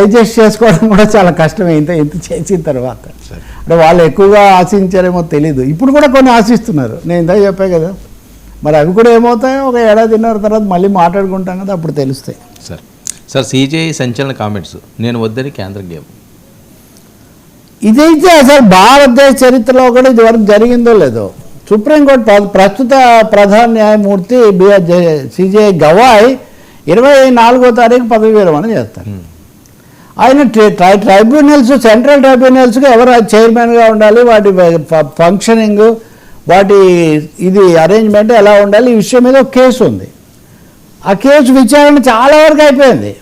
Digest చేసుకోవడం కూడా చాలా కష్టమే ఇంత ఇంత చేసిన తర్వాత. అంటే వాళ్ళు ఎక్కువగా ఆశించారేమో తెలీదు. ఇప్పుడు కూడా కొన్ని ఆశిస్తున్నారు. నేను ఇందాక చెప్పా కదా. మరి అవి కూడా ఏమవుతాయో ఒక ఏడాదిన్నర తర్వాత మళ్ళీ మాట్లాడుకుంటాం కదా అప్పుడు తెలుస్తాయి. సార్. సార్ సిజేఐ సంచలన కామెంట్స్. నేను వద్దని కేంద్ర గేమ్. ఇదైతే అసలు భారతదేశ చరిత్రలో కూడా ఇదివరకు జరిగిందో లేదో? సుప్రీంకోర్టు ప్ర- ప్రస్తుత ప్రధాన న్యాయమూర్తి బిఆర్ సిజే గవాయ్ ఇరవై నాలుగో తారీఖు పదవి విరమణ చేస్తారు. ఆయన ట్రై- ట్రైబ్యునల్స్ సెంట్రల్ ట్రైబ్యునల్స్గా ఎవరు చైర్మన్గా ఉండాలి వాటి ఫంక్షనింగ్ వాటి ఇది అరేంజ్మెంట్ ఎలా ఉండాలి ఈ విషయం మీద ఒక కేసు ఉంది. ఆ కేసు విచారణ చాలా వరకు అయిపోయింది.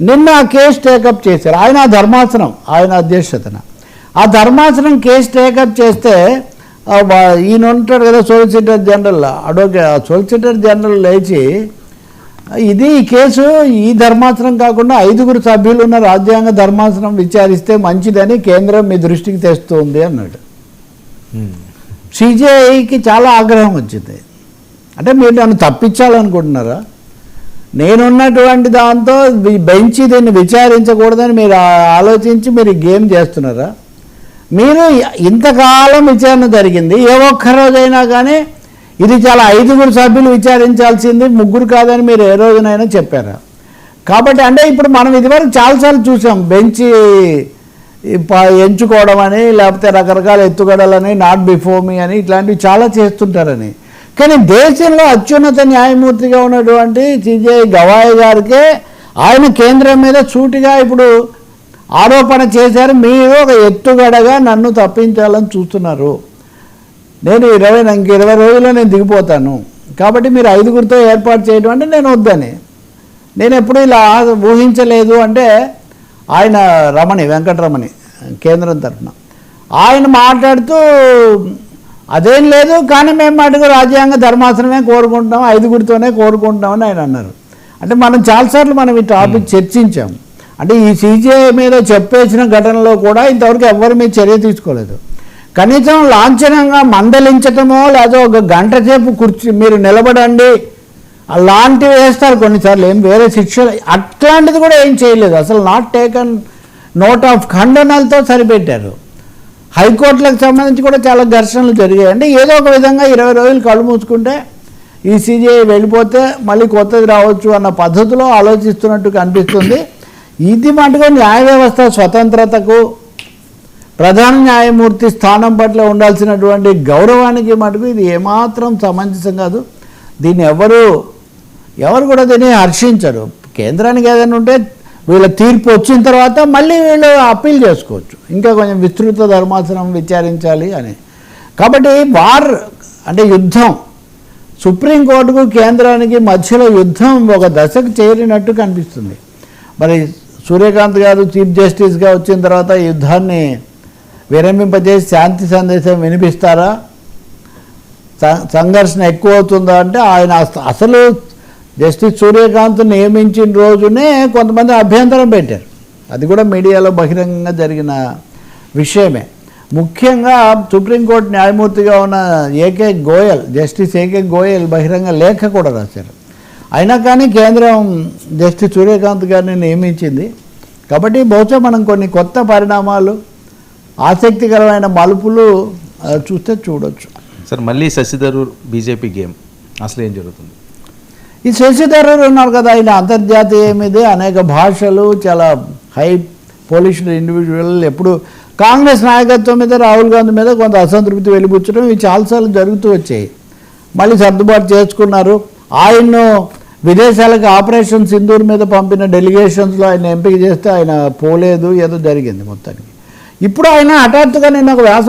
నిన్న ఆ కేసు టేకప్ చేశారు. ఆయన ఆ ధర్మాసనం ఆయన అధ్యక్షతన. ఆ ధర్మాసనం కేసు టేకప్ చేస్తే ఈయన ఉంటాడు కదా solicitor general advocate solicitor general లేచి ఇది ఈ కేసు ఈ ధర్మాసనం కాకుండా ఐదుగురు సభ్యులు ఉన్న రాజ్యాంగ ధర్మాసనం విచారిస్తే మంచిదని కేంద్రం మీ దృష్టికి తెస్తుంది అన్నాడు. సిజేఐకి చాలా ఆగ్రహం వచ్చింది. అంటే మీరు నన్ను తప్పించాలనుకుంటున్నారా? నేనున్నటువంటి దాంతో బెంచి దీన్ని విచారించకూడదని మీరు ఆలోచించి మీరు గేమ్ చేస్తున్నారా? మీరు ఇంతకాలం విచారణ జరిగింది. ఏ ఒక్క రోజైనా కానీ ఇది చాలా ఐదుగురు సభ్యులు విచారించాల్సింది ముగ్గురు కాదని మీరు ఏ రోజునైనా చెప్పారా? కాబట్టి అంటే ఇప్పుడు మనం ఇదివరకు చాలాసార్లు చూసాం బెంచి ఎంచుకోవడం అని లేకపోతే రకరకాల ఎత్తుగడలని నాట్ బిఫోర్ మీ అని ఇట్లాంటివి చాలా చేస్తుంటారని. కానీ దేశంలో అత్యున్నత న్యాయమూర్తిగా ఉన్నటువంటి సిజే గవాయ్ గారికే ఆయన కేంద్రం మీద సూటిగా ఇప్పుడు ఆరోపణ చేశారు మీరు ఒక ఎత్తుగడగా నన్ను తప్పించాలని చూస్తున్నారు. నేను ఇరవై ఇంక ఇరవై రోజుల్లో నేను దిగిపోతాను. కాబట్టి మీరు ఐదుగురితో ఏర్పాటు చేయడం అంటే నేను వద్దని. నేను ఎప్పుడు ఇలా ఊహించలేదు అంటే ఆయన రమణి వెంకటరమణి కేంద్రం తరఫున. ఆయన మాట్లాడుతూ అదేం లేదు కానీ మేము మటుకు రాజ్యాంగ ధర్మాసనమే కోరుకుంటాం ఐదుగురితోనే కోరుకుంటామని ఆయన అన్నారు. అంటే మనం చాలాసార్లు మనం ఈ టాపిక్ చర్చించాం. అంటే ఈ సీజీఐ మీద చెప్పేసిన ఘటనలో కూడా ఇంతవరకు ఎవరి మీద చర్య తీసుకోలేదు. కనీసం లాంఛనంగా మందలించటమో లేదా ఒక గంట సేపు కుర్చీ మీరు నిలబడండి. అలాంటివి వేస్తారు కొన్నిసార్లు. ఏం వేరే శిక్షలు అట్లాంటిది కూడా ఏం చేయలేదు. అసలు నాట్ టేకన్ నోట్ ఆఫ్ ఖండనలతో సరిపెట్టారు. హైకోర్టులకు సంబంధించి కూడా చాలా ఘర్షణలు జరిగాయి అంటే ఏదో ఒక విధంగా ఇరవై రోజులు కళ్ళు మూసుకుంటే ఈ వెళ్ళిపోతే మళ్ళీ కొత్తది రావచ్చు అన్న పద్ధతిలో ఆలోచిస్తున్నట్టు కనిపిస్తుంది. ఇది మటుగా న్యాయ వ్యవస్థ స్వతంత్రతకు ప్రధాన న్యాయమూర్తి స్థానం పట్ల ఉండాల్సినటువంటి గౌరవానికి మటుకు ఇది ఏమాత్రం సమంజసం కాదు. దీన్ని ఎవరు ఎవరు కూడా దీన్ని హర్షించరు. కేంద్రానికి ఏదైనా ఉంటే వీళ్ళ తీర్పు వచ్చిన తర్వాత మళ్ళీ వీళ్ళు అప్పీల్ చేసుకోవచ్చు. ఇంకా కొంచెం విస్తృత ధర్మాసనం విచారించాలి అని. కాబట్టి వార్ అంటే యుద్ధం. సుప్రీంకోర్టుకు కేంద్రానికి మధ్యలో యుద్ధం ఒక దశకు చేరినట్టు కనిపిస్తుంది. మరి సూర్యకాంత్ గారు చీఫ్ జస్టిస్గా వచ్చిన తర్వాత యుద్ధాన్ని విరమింపజేసి శాంతి సందేశం వినిపిస్తారా? స- సంఘర్షణ ఎక్కువ అవుతుందా అంటే ఆయన అసలు జస్టిస్ సూర్యకాంత్ నియమించిన రోజునే కొంతమంది అభ్యంతరం పెట్టారు. అది కూడా మీడియాలో బహిరంగంగా జరిగిన విషయమే. ముఖ్యంగా సుప్రీంకోర్టు న్యాయమూర్తిగా ఉన్న A K Goyal justice A K Goyal బహిరంగ లేఖ కూడా రాశారు. అయినా కానీ కేంద్రం జస్టిస్ సూర్యకాంత్ గారిని నియమించింది. కాబట్టి బహుశా మనం కొన్ని కొత్త పరిణామాలు ఆసక్తికరమైన మలుపులు చూస్తే చూడొచ్చు. సార్ మళ్ళీ శశిధరూర్ బీజేపీ గేమ్. అసలు ఏం జరుగుతుంది? ఈ శశిధరూర్ ఉన్నారు కదా ఆయన అంతర్జాతీయ మీద అనేక భాషలు చాలా హై పోలిష్డ్ ఇండివిజువల్ ఎప్పుడు కాంగ్రెస్ నాయకత్వం మీద రాహుల్ గాంధీ మీద కొంత అసంతృప్తి వెలిబుచ్చడం ఇవి చాలాసార్లు జరుగుతూ వచ్చాయి. మళ్ళీ సర్దుబాటు చేసుకున్నారు. ఆయన్ను విదేశాలకు ఆపరేషన్ సింధూర్ మీద పంపిన డెలిగేషన్స్లో ఆయన ఎంపిక చేస్తే ఆయన పోలేదు ఏదో జరిగింది మొత్తానికి. ఇప్పుడు ఆయన హఠాత్తుగా నేను ఒక వ్యాసం